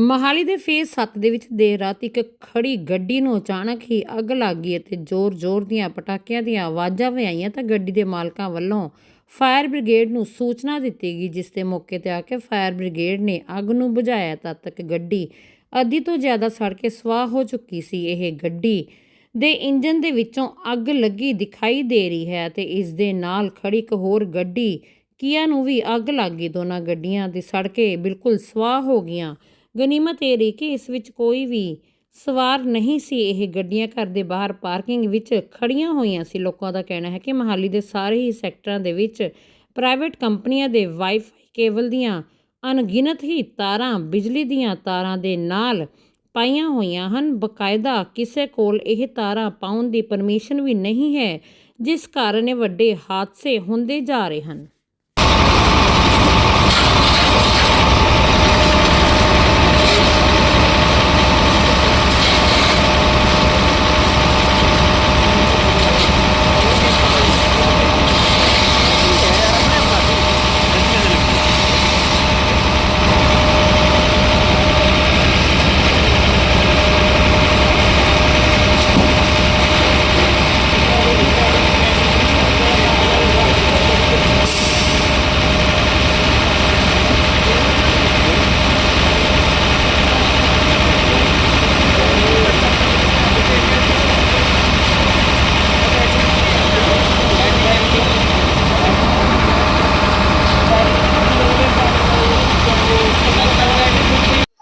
ਮਹਾਲੀ ਦੇ ਫੇਸ 7 ਦੇ ਵਿੱਚ ਦੇਰ ਰਾਤ ਇੱਕ ਖੜੀ ਗੱਡੀ ਨੂੰ ਅਚਾਨਕ ਹੀ ਅੱਗ ਲੱਗ ਗਈ ਅਤੇ ਜ਼ੋਰ-ਜ਼ੋਰ ਦੀਆਂ ਪਟਾਕਿਆਂ ਦੀਆਂ ਆਵਾਜ਼ਾਂ ਵੀ ਤਾਂ ਗੱਡੀ ਦੇ ਮਾਲਕਾਂ ਵੱਲੋਂ ਫਾਇਰ ਬ੍ਰਿਗੇਡ ਨੂੰ ਸੂਚਨਾ ਦਿੱਤੀ ਗਈ, ਜਿਸ ਦੇ ਮੌਕੇ ਤੇ ਆ ਕੇ ਫਾਇਰ ਬ੍ਰਿਗੇਡ ਨੇ ਅੱਗ ਨੂੰ ਬੁਝਾਇਆ ਤਦ ਤੱਕ ਗੱਡੀ ਅੱਧੀ ਤੋਂ ਜ਼ਿਆਦਾ ਸੜ ਕੇ ਸਵਾਹ ਹੋ ਚੁੱਕੀ ਸੀ। ਇਹ ਗੱਡੀ ਦੇ ਇੰਜਨ ਦੇ ਵਿੱਚੋਂ ਅੱਗ ਲੱਗੀ ਦਿਖਾਈ ਦੇ ਰਹੀ ਹੈ ਤੇ ਇਸ ਦੇ ਨਾਲ ਖੜੀ ਇੱਕ ਹੋਰ ਗੱਡੀ ਕੀਆ ਨੂੰ ਵੀ ਅੱਗ ਲੱਗ ਗਈ। ਦੋਨਾਂ ਗੱਡੀਆਂ ਦੇ ਸੜ ਕੇ ਬਿਲਕੁਲ ਸਵਾਹ ਹੋ ਗਈਆਂ। ਗਨੀਮਤ ਇਹ ਰਹੀ ਕਿ ਇਸ ਵਿੱਚ ਕੋਈ ਵੀ ਸਵਾਰ ਨਹੀਂ ਸੀ। ਇਹ ਗੱਡੀਆਂ ਘਰ ਦੇ ਬਾਹਰ ਪਾਰਕਿੰਗ ਵਿੱਚ ਖੜੀਆਂ ਹੋਈਆਂ ਸੀ। ਲੋਕਾਂ ਦਾ ਕਹਿਣਾ ਹੈ ਕਿ ਮਹਾਲੀ ਦੇ ਸਾਰੇ ਹੀ ਸੈਕਟਰਾਂ ਦੇ ਵਿੱਚ ਪ੍ਰਾਈਵੇਟ ਕੰਪਨੀਆਂ ਦੇ ਵਾਈਫਾਈ ਕੇਬਲ ਦੀਆਂ ਅਣਗਿਣਤ ਹੀ ਤਾਰਾਂ, ਬਿਜਲੀ ਦੀਆਂ ਤਾਰਾਂ ਦੇ ਨਾਲ ਪਾਈਆਂ ਹੋਈਆਂ ਹਨ। ਬਕਾਇਦਾ ਕਿਸੇ ਕੋਲ ਇਹ ਤਾਰਾਂ ਪਾਉਣ ਦੀ ਪਰਮਿਸ਼ਨ ਵੀ ਨਹੀਂ ਹੈ, ਜਿਸ ਕਾਰਨ ਇਹ ਵੱਡੇ ਹਾਦਸੇ ਹੁੰਦੇ ਜਾ ਰਹੇ ਹਨ।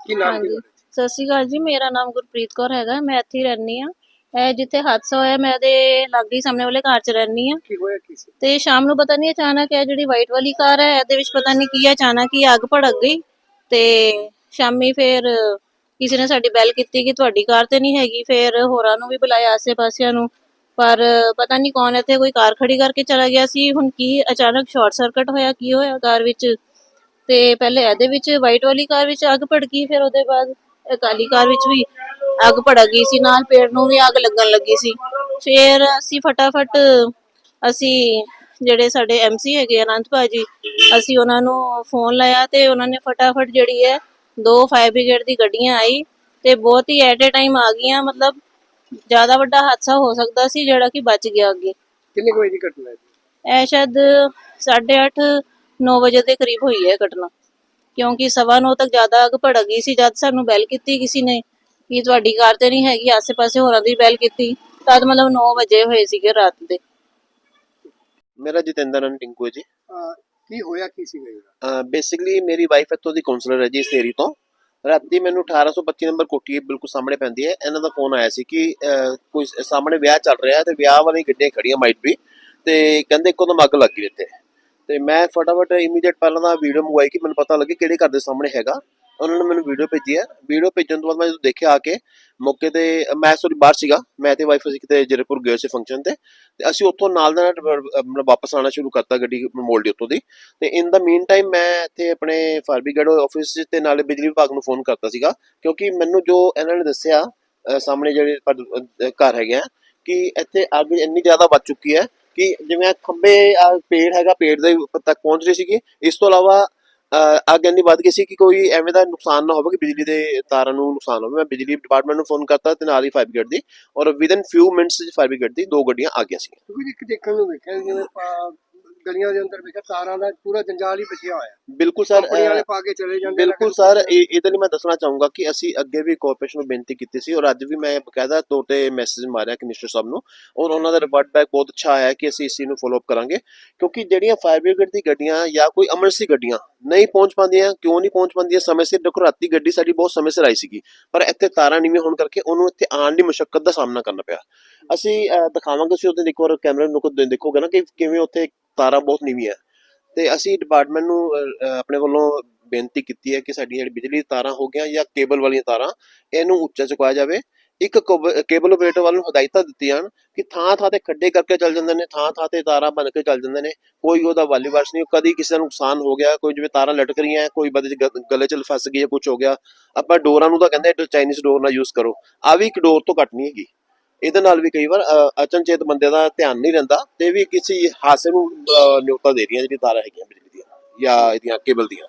ਕੀ ਨਾਮ ਕੀ ਹਾਂਜੀ ਸਤਿ ਸ਼੍ਰੀ ਅਕਾਲ ਜੀ ਮੇਰਾ ਨਾਮ ਗੁਰਪ੍ਰੀਤ ਕੌਰ ਹੈਗਾ ਮੈਂ ਇੱਥੇ ਹੀ ਰਹਿੰਦੀ ਆ ਇਹ ਜਿੱਥੇ ਹਾਦਸਾ ਹੋਇਆ ਮੈਂ ਦੇ ਲਾਗੇ ਹੀ ਸਾਹਮਣੇ ਵਾਲੇ ਘਰ 'ਚ ਰਹਿੰਦੀ ਆ ਕੀ ਹੋਇਆ ਕੀ ਸੀ? ਤੇ ਸ਼ਾਮ ਨੂੰ ਪਤਾ ਨਹੀਂ ਅਚਾਨਕ ਇਹ ਜਿਹੜੀ ਵਾਈਟ ਵਾਲੀ ਕਾਰ ਹੈ ਇਹਦੇ ਵਿੱਚ ਪਤਾ ਨਹੀਂ ਕੀ ਹੈ ਅਚਾਨਕ ਹੀ ਅੱਗ ਭੜਕ ਗਈ। ਤੇ ਸ਼ਾਮੀ ਫਿਰ ਕਿਸੇ ਨੇ ਸਾਡੀ ਬੈਲ ਕੀਤੀ ਕਿ ਤੁਹਾਡੀ ਕਾਰ ਤੇ ਨਹੀਂ ਹੈਗੀ ਫਿਰ ਹੋਰਾਂ ਨੂੰ ਵੀ ਬੁਲਾਇਆ ਆਸੇ-ਪਾਸਿਆਂ ਨੂੰ। ਪਰ ਪਤਾ ਨਹੀਂ ਕੌਣ ਇੱਥੇ ਕੋਈ ਕਾਰ ਖੜੀ ਕਰਕੇ ਚਲਾ ਗਿਆ ਸੀ ਹੁਣ ਕੀ ਅਚਾਨਕ ਸ਼ਾਰਟ ਸਰਕਟ ਹੋਇਆ ਕੀ ਹੋਇਆ ਕਾਰ ਵਿੱਚ? ਤੇ ਪਹਿਲੇ ਇਹਦੇ ਵਿੱਚ ਵਾਈਟ ਵਾਲੀ ਕਾਰ ਵਿੱਚ ਅੱਗ ਭੜਕੀ ਫਿਰ ਉਹਦੇ ਬਾਅਦ ਕਾਲੀ ਕਾਰ ਵਿੱਚ ਵੀ ਅੱਗ ਭੜਕ ਗਈ ਸੀ ਨਾਲ ਪੇੜ ਨੂੰ ਵੀ ਅੱਗ ਲੱਗਣ ਲੱਗੀ ਸੀ ਫਿਰ ਅਸੀਂ ਫਟਾਫਟ ਅਸੀਂ ਜਿਹੜੇ ਸਾਡੇ ਐਮਸੀ ਹੈਗੇ ਅਨੰਤ ਭਾਜੀ ਅਸੀਂ ਉਹਨਾਂ ਨੂੰ ਫੋਨ ਲਾਇਆ ਤੇ ਉਹਨਾਂ ਨੇ ਫਟਾਫਟ ਜਿਹੜੀ ਹੈ ਦੋ ਫਾਇਰ ਬ੍ਰਿਗੇਡ ਦੀ ਗੱਡੀਆਂ ਆਈ ਤੇ ਬਹੁਤ ਹੀ ਐਟ ਅ ਟਾਈਮ ਆ ਗਈਆਂ ਮਤਲਬ ਜ਼ਿਆਦਾ ਵੱਡਾ ਹਾਦਸਾ ਹੋ ਸਕਦਾ ਸੀ ਜਿਹੜਾ ਕਿ ਬਚ ਗਿਆ ਅੱਗੇ ਕਿੰਨੇ ਕੁ ਵਜੇ ਦੀ ਘਟਨਾ ਹੈ? ਇਹ ਸ਼ਾਇਦ 8:30 9 ਵਜੇ ਦੇ ਕਰੀਬ ਹੋਈ ਹੈ ਘਟਨਾ। ਕਿਉਂਕਿ ਸਵਾ ਨੌ ਤੱਕ ਜ਼ਿਆਦਾ ਅੱਗ ਭੜਕ ਗਈ ਸੀ ਜਦ ਸਾਨੂੰ ਬੈਲ ਕੀਤੀ ਕਿਸੇ ਨੇ ਕਿ ਤੁਹਾਡੀ ਕਾਰ ਤੇ ਨਹੀਂ ਹੈਗੀ ਆਸੇ-ਪਾਸੇ ਹੋਰਾਂ ਦੀ ਬੈਲ ਕੀਤੀ ਤਦ ਮਤਲਬ 9 ਵਜੇ ਹੋਏ ਸੀਗੇ ਰਾਤ ਦੇ। ਮੇਰਾ ਜਤਿੰਦਰ ਅਨ ਟਿੰਕੂ ਹੈ ਜੀ। ਅਹ ਕੀ ਹੋਇਆ ਕੀ ਸੀ ਜਿਹੜਾ ਬੇਸਿਕਲੀ ਮੇਰੀ ਵਾਈਫ ਇੱਥੋਂ ਦੀ ਕਾਉਂਸਲਰ ਹੈ ਜੀ ਇਸ ਏਰੀ ਤੋਂ। ਰਾਤੀ ਮੈਨੂੰ 1825 ਨੰਬਰ ਕੋਠੀ ਬਿਲਕੁਲ ਸਾਹਮਣੇ ਪੈਂਦੀ ਹੈ। ਇਹਨਾਂ ਦਾ ਫੋਨ ਆਇਆ ਸੀ ਕਿ ਅਹ, ਕੋਈ ਸਾਹਮਣੇ ਵਿਆਹ ਚੱਲ ਰਿਹਾ ਤੇ ਵਿਆਹ ਵਾਲੀ ਗੱਡੀਆਂ ਖੜੀਆਂ ਮਾਈਟ ਵੀ ਤੇ ਕਹਿੰਦੇ ਇੱਕੋ ਦਮ ਅੱਗ ਲੱਗ ਗਈ ਇੱਥੇ। ਤੇ ਮੈਂ ਫਟਾਫਟ ਇਮੀਡੀਏਟ ਪਹਿਲਾਂ ਦਾ ਵੀਡੀਓ ਮੰਗਵਾਈ ਕਿ ਮੈਨੂੰ ਪਤਾ ਲੱਗੇ ਕਿਹੜੇ ਘਰ ਦੇ ਸਾਹਮਣੇ ਹੈਗਾ। ਉਹਨਾਂ ਨੇ ਮੈਨੂੰ ਵੀਡੀਓ ਭੇਜੀ ਹੈ। ਵੀਡੀਓ ਭੇਜਣ ਤੋਂ ਬਾਅਦ ਮੈਂ ਜਦੋਂ ਦੇਖਿਆ ਆ ਕੇ ਮੌਕੇ ਤੇ ਮੈਂ ਸੋਰੀ ਬਾਹਰ ਸੀਗਾ। ਮੈਂ ਤੇ ਵਾਈਫ ਅਸੀਂ ਕਿਤੇ ਜਰਪੁਰ ਗਏ ਸੀ ਫੰਕਸ਼ਨ ਤੇ। ਤੇ ਅਸੀਂ ਉੱਥੋਂ ਨਾਲ ਦਾ ਨਾਲ ਵਾਪਸ ਆਣਾ ਸ਼ੁਰੂ ਕਰਤਾ ਗੱਡੀ ਮੋਲਡੀ ਉੱਤੋਂ ਦੀ। ਤੇ ਇਨ ਦਾ ਮੀਨ ਟਾਈਮ ਮੈਂ ਇੱਥੇ ਆਪਣੇ ਫਾਇਰ ਬ੍ਰਿਗੇਡ ਆਫਿਸ ਤੇ ਨਾਲੇ ਬਿਜਲੀ ਵਿਭਾਗ ਨੂੰ ਫੋਨ ਕਰਤਾ ਸੀਗਾ। ਕਿਉਂਕਿ ਮੈਨੂੰ ਜੋ ਇਹਨਾਂ ਨੇ ਦੱਸਿਆ ਸਾਹਮਣੇ ਜਿਹੜੇ ਘਰ ਹੈਗੇ ਆ, ਕਿ ਇੱਥੇ ਅੱਗ ਇੰਨੀ ਜ਼ਿਆਦਾ ਵੱਧ ਚੁੱਕੀ ਹੈ ਕਿ ਜਿਵੇਂ ਆਹ ਪੇੜ ਹੈਗਾ, ਪੇੜ ਦੇ ਤੱਕ ਪਹੁੰਚ ਰਹੀ ਸੀਗੀ। ਇਸ ਤੋਂ ਇਲਾਵਾ ਅੱਗ ਇੰਨੀ ਵੱਧ ਗਈ ਸੀ ਕਿ ਕੋਈ ਐਵੇਂ ਦਾ ਨੁਕਸਾਨ ਨਾ ਹੋਵੇ, ਕਿ ਬਿਜਲੀ ਦੇ ਤਾਰਾਂ ਨੂੰ ਨੁਕਸਾਨ ਹੋਵੇ। ਮੈਂ ਬਿਜਲੀ ਡਿਪਾਰਟਮੈਂਟ ਨੂੰ ਫੋਨ ਕਰਤਾ ਤੇ ਨਾਲ ਹੀ ਫਾਇਰ ਬ੍ਰਿਗੇਡ ਦੀ। ਔਰ within few minutes fire brigade ਦੀ ਦੋ ਗੱਡੀਆਂ ਆ ਗਈਆਂ ਸੀ ਕਿਉਂਕਿ ਦੇਖਣ ਨੂੰ ਵੇਖਿਆ ਜਿਵੇਂ ਗਲੀਆਂ ਦੇ ਅੰਦਰ ਵੇਖਿਆ ਤਾਰਾਂ ਦਾ ਪੂਰਾ ਜੰਜਾਲ ਹੀ ਵਿਛਿਆ ਹੋਇਆ ਬਿਲਕੁਲ ਸਰ ਕੰਪਨੀ ਵਾਲੇ ਪਾ ਕੇ ਚਲੇ ਜਾਂਦੇ ਬਿਲਕੁਲ ਸਰ ਇਹ ਇਹਦੇ ਲਈ ਮੈਂ ਦੱਸਣਾ ਚਾਹੂੰਗਾ ਕਿ ਅਸੀਂ ਅੱਗੇ ਵੀ ਕਾਰਪੋਰੇਸ਼ਨ ਨੂੰ ਬੇਨਤੀ ਕੀਤੀ ਸੀ ਔਰ ਅੱਜ ਵੀ ਮੈਂ ਬਕਾਇਦਾ ਤੌਰ ਤੇ ਮੈਸੇਜ ਮਾਰਿਆ ਕਮਿਸ਼ਨਰ ਸਾਹਿਬ ਨੂੰ ਔਰ ਉਹਨਾਂ ਦਾ ਰਿਵਰਟ ਬੈਕ ਬਹੁਤ ਅੱਛਾ ਆਇਆ ਕਿ ਅਸੀਂ ਇਸ ਚੀਜ਼ ਨੂੰ ਫੋਲੋ ਅਪ ਕਰਾਂਗੇ ਕਿਉਂਕਿ ਜਿਹੜੀਆਂ ਫਾਇਰ ਬ੍ਰਿਗੇਡ ਦੀ ਗੱਡੀਆਂ ਜਾਂ ਕੋਈ ਐਮਰਜੈਂਸੀ ਗੱਡੀਆਂ ਨਹੀਂ ਪਹੁੰਚ ਪਾਉਂਦੀਆਂ ਕਿਉਂ ਨਹੀਂ ਪਹੁੰਚ ਪਾਉਂਦੀਆਂ ਸਮੇਂ ਸਿਰ ਦੇਖੋ ਰਾਤੀ ਗੱਡੀ ਸਾਡੀ ਬਹੁਤ ਸਮੇਂ ਸਿਰ ਆਈ ਸੀਗੀ ਪਰ ਇੱਥੇ ਤਾਰਾਂ ਨੀਵੀਂ ਹੋਣ ਕਰਕੇ ਉਹਨੂੰ ਇੱਥੇ ਆਉਣ ਦੀ ਮੁਸ਼ਕਲ ਦਾ ਸਾਹਮਣਾ ਕਰਨਾ ਪਿਆ। ਅਸੀਂ ਦਿਖਾਵਾਂਗੇ ਤੁਸੀਂ ਉੱਥੇ ਇੱਕ ਵਾਰ ਕੈਮਰੇ ਨੂੰ ਕੋ ਦੇਖੋਗੇ ਨਾ ਕਿ ਕਿਵੇਂ ਉੱਥੇ ਤਾਰਾਂ ਬਹੁਤ ਨੀਵੀਆਂ ਹੈ। ਤੇ ਅਸੀਂ ਡਿਪਾਰਟਮੈਂਟ ਨੂੰ ਆਪਣੇ ਵੱਲੋਂ ਬੇਨਤੀ ਕੀਤੀ ਹੈ ਕਿ ਸਾਡੀਆਂ ਜਿਹੜੀ ਬਿਜਲੀ ਤਾਰਾਂ ਹੋ ਗਈਆਂ ਜਾਂ ਕੇਬਲ ਵਾਲੀਆਂ ਤਾਰਾਂ, ਇਹਨੂੰ ਉੱਚਾ ਚੁਕਾਇਆ ਜਾਵੇ। ਇੱਕ ਕੇਬਲ ਆਪਰੇਟਰ ਵੱਲ ਨੂੰ ਹਦਾਇਤਾਂ ਦਿੱਤੀਆਂ ਹਨ ਕਿ ਥਾਂ ਥਾਂ ਤੇ ਖੱਡੇ ਕਰਕੇ ਚੱਲ ਜਾਂਦੇ ਨੇ ਥਾਂ ਥਾਂ ਤੇ ਤਾਰਾਂ ਬਣ ਕੇ ਚੱਲ ਜਾਂਦੇ ਨੇ। ਕੋਈ ਉਹਦਾ ਵਾਲੀ ਵਾਰਸ ਨਹੀਂ ਕਦੀ ਕਿਸੇ ਦਾ ਨੁਕਸਾਨ ਹੋ ਗਿਆ, ਕੋਈ ਜਿਵੇਂ ਤਾਰਾਂ ਲਟਕ ਰਹੀਆਂ, ਕੋਈ ਬਦੇ ਗਲੇ ਚ ਫਸ ਗਈ ਹੈ ਕੁਝ ਹੋ ਗਿਆ। ਆਪਾਂ ਡੋਰਾਂ ਨੂੰ ਤਾਂ ਕਹਿੰਦੇ ਚਾਈਨੀਜ਼ ਡੋਰ ਨਾ ਯੂਜ਼ ਕਰੋ। ਆ ਵੀ ਇੱਕ ਡੋਰ ਤੋਂ ਘੱਟ ਨਹੀਂ ਹੈਗੀ। ਇਹਦੇ ਨਾਲ ਵੀ ਕਈ ਵਾਰ ਅ, ਅਚਨਚੇਤ ਬੰਦੇ ਦਾ ਧਿਆਨ ਨਹੀਂ ਰਹਿੰਦਾ ਤੇ ਵੀ ਕਿਸੇ ਹਾਸੇ ਨੂੰ ਅ, ਨਿਯੋਤਾ ਦੇ ਰਹੀਆਂ ਜਿਹੜੀ ਤਾਰਾਂ ਹੈਗੀਆਂ ਬਿਜਲੀ ਦੀਆਂ ਜਾਂ ਇਹਦੀਆਂ ਕੇਬਲ ਦੀਆਂ।